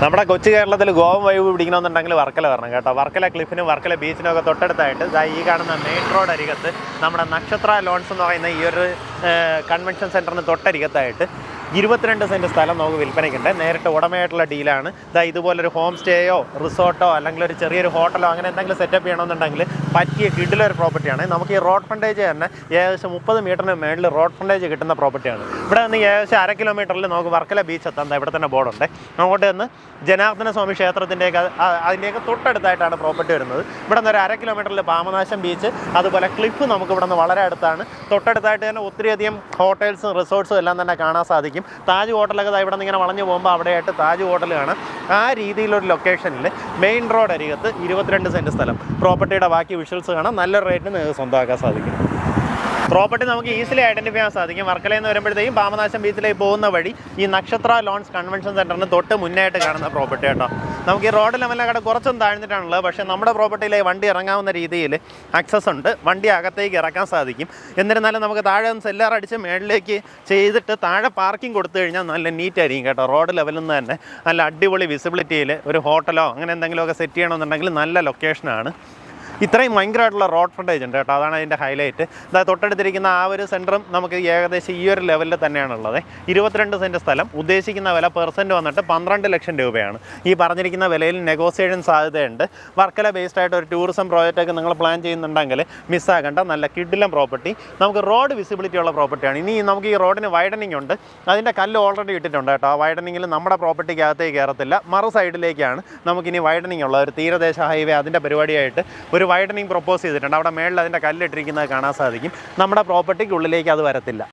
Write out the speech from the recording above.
നമ്മുടെ കൊച്ചു കേരളത്തിൽ ഗോവ വൈബ് പിടിക്കണമെന്നുണ്ടെങ്കിൽ വർക്കല വരണം കേട്ടോ. വർക്കല ക്ലിഫിനും വർക്കല ബീച്ചിനും ഒക്കെ തൊട്ടടുത്തായിട്ട് ഈ കാണുന്ന മെയിൻ റോഡ് അരികത്ത് നമ്മുടെ നക്ഷത്ര ലോൺസ് എന്ന് പറയുന്ന ഈ ഒരു കൺവെൻഷൻ സെന്ററിന് തൊട്ടരികത്തായിട്ട് ഇരുപത്തിരണ്ട് സെന്റ് സ്ഥലം നമുക്ക് വിൽപ്പനയ്ക്കുണ്ട്. നേരിട്ട് ഉടമയായിട്ടുള്ള ഡീലാണ്. ഇതാ ഇതുപോലൊരു ഹോം സ്റ്റേയോ റിസോർട്ടോ അല്ലെങ്കിൽ ഒരു ചെറിയൊരു ഹോട്ടലോ അങ്ങനെ എന്തെങ്കിലും സെറ്റപ്പ് ചെയ്യണമെന്നുണ്ടെങ്കിൽ പറ്റിയ കിഡിലൊരു പ്രോപ്പർട്ടിയാണ് നമുക്ക് ഈ റോഡ് ഫ്രണ്ടേജ് തന്നെ ഏകദേശം മുപ്പത് മീറ്ററിന് മേളിൽ റോഡ് ഫ്രണ്ടേജ് കിട്ടുന്ന പ്രോപ്പർട്ടിയാണ് ഇവിടെ നിന്ന് ഏകദേശം അര കിലോമീറ്ററിൽ നമുക്ക് വർക്കല ബീച്ച് എത്താൻ ദാ ഇവിടെ തന്നെ ബോർഡുണ്ട് അങ്ങോട്ട് നിന്ന് ജനാർദ്ദന സ്വാമി ക്ഷേത്രത്തിന്റെയൊക്കെ അതിന്റെയൊക്കെ തൊട്ടടുത്തായിട്ടാണ് പ്രോപ്പർട്ടി വരുന്നത്. ഇവിടെ നിന്ന് ഒരു അര കിലോമീറ്ററിൽ പാമനാശം ബീച്ച് അതുപോലെ ക്ലിഫ് നമുക്ക് ഇവിടെ നിന്ന് വളരെ അടുത്താണ്. തൊട്ടടുത്തായിട്ട് തന്നെ ഒത്തിരിയധികം ഹോട്ടൽസും റിസോർട്ട്സും എല്ലാം തന്നെ കാണാൻ സാധിക്കും. താജ് ഹോട്ടലൊക്കെ ഇവിടെ നിന്ന് ഇങ്ങനെ വളഞ്ഞു പോകുമ്പോൾ അവിടെയായിട്ട് താജ് ഹോട്ടൽ കാണാം ആ രീതിയിലൊരു ലൊക്കേഷനിൽ മെയിൻ റോഡ് അരികത്ത് ഇരുപത്തിരണ്ട് സെന്റ് സ്ഥലം. പ്രോപ്പർട്ടിയുടെ ബാക്കി വിഷ്വൽസ് കാണാം. നല്ലൊരു റേറ്റിന് നിങ്ങൾക്ക് സ്വന്തമാക്കാൻ സാധിക്കും. പ്രോപ്പർട്ടി നമുക്ക് ഈസിലി ഐഡന്റിഫൈ ചെയ്യാൻ സാധിക്കും. വർക്കല എന്ന് വരുമ്പോഴത്തേക്കും പാമനാശം ബീച്ചിലേക്ക് പോകുന്ന വഴി ഈ നക്ഷത്ര ലോൺസ് കൺവെൻഷൻ സെന്ററിന് തൊട്ട് മുന്നായിട്ട് കാണുന്ന പ്രോപ്പർട്ടി കേട്ടോ നമുക്ക് ഈ റോഡ് ലെവലിനെക്കാട് കുറച്ചും താഴ്ന്നിട്ടാണുള്ളത്. പക്ഷേ നമ്മുടെ പ്രോപ്പർട്ടിയിലെ വണ്ടി ഇറങ്ങാവുന്ന രീതിയിൽ ആക്സസ് ഉണ്ട്. വണ്ടി അകത്തേക്ക് ഇറക്കാൻ സാധിക്കും. എന്നിരുന്നാലും നമുക്ക് താഴെ ഒന്ന് സെല്ലാർ അടിച്ച് മേളിലേക്ക് ചെയ്തിട്ട് താഴെ പാർക്കിംഗ് കൊടുത്തു കഴിഞ്ഞാൽ നല്ല നീറ്റ് ആയിരിക്കും കേട്ടോ. റോഡ് ലെവലിൽ നിന്ന് തന്നെ നല്ല അടിപൊളി വിസിബിലിറ്റിയിൽ ഒരു ഹോട്ടലോ അങ്ങനെ എന്തെങ്കിലുമൊക്കെ സെറ്റ് ചെയ്യണമെന്നുണ്ടെങ്കിൽ നല്ല ലൊക്കേഷനാണ് ഇത്രയും ഭയങ്കരമായിട്ടുള്ള റോഡ് ഫ്രണ്ടേജ് ഉണ്ട് കേട്ടോ. അതാണ് അതിന്റെ ഹൈലൈറ്റ് ഇതാ തൊട്ടടുത്തിരിക്കുന്ന ആ ഒരു സെന്ററും നമുക്ക് ഏകദേശം ഈ ഒരു ലെവലിൽ തന്നെയാണുള്ളത്. ഇരുപത്തിരണ്ട് സെന്റ് സ്ഥലം. ഉദ്ദേശിക്കുന്ന വില പെർസെന്റ് വന്നിട്ട് പന്ത്രണ്ട് ലക്ഷം രൂപയാണ്. ഈ പറഞ്ഞിരിക്കുന്ന വിലയിൽ നെഗോസിയേഷൻ സാധ്യതയുണ്ട്. വർക്കല ബേസ്ഡ് ആയിട്ട് ഒരു ടൂറിസം പ്രോജക്റ്റൊക്കെ നിങ്ങൾ പ്ലാൻ ചെയ്യുന്നുണ്ടെങ്കിൽ മിസ്സാകേണ്ട നല്ല കിഡിലം പ്രോപ്പർട്ടി നമുക്ക് റോഡ് വിസിബിലിറ്റി ഉള്ള പ്രോപ്പർട്ടിയാണ് ഇനി നമുക്ക് ഈ റോഡിന് വൈഡനിങ് ഉണ്ട്. അതിന്റെ കല്ല് ഓൾറെഡി ഇട്ടിട്ടുണ്ട് കേട്ടോ. ആ വൈഡനിങ്ങിൽ നമ്മുടെ പ്രോപ്പർട്ടിക്ക് അകത്തേക്ക് കയറത്തില്ല മറു സൈഡിലേക്കാണ് നമുക്കിനി വൈഡനിങ് ഉള്ള ഒരു തീരദേശ ഹൈവേ അതിന്റെ പരിപാടിയായിട്ട് ഒരു വൈഡനിങ് പ്രൊപ്പോസ് ചെയ്തിട്ടുണ്ട്. അവിടെ മേളിൽ അതിന്റെ കല്ലിട്ടിരിക്കുന്നത് കാണാൻ സാധിക്കും. നമ്മുടെ പ്രോപ്പർട്ടിക്ക് ഉള്ളിലേക്ക് അത് വരത്തില്ല.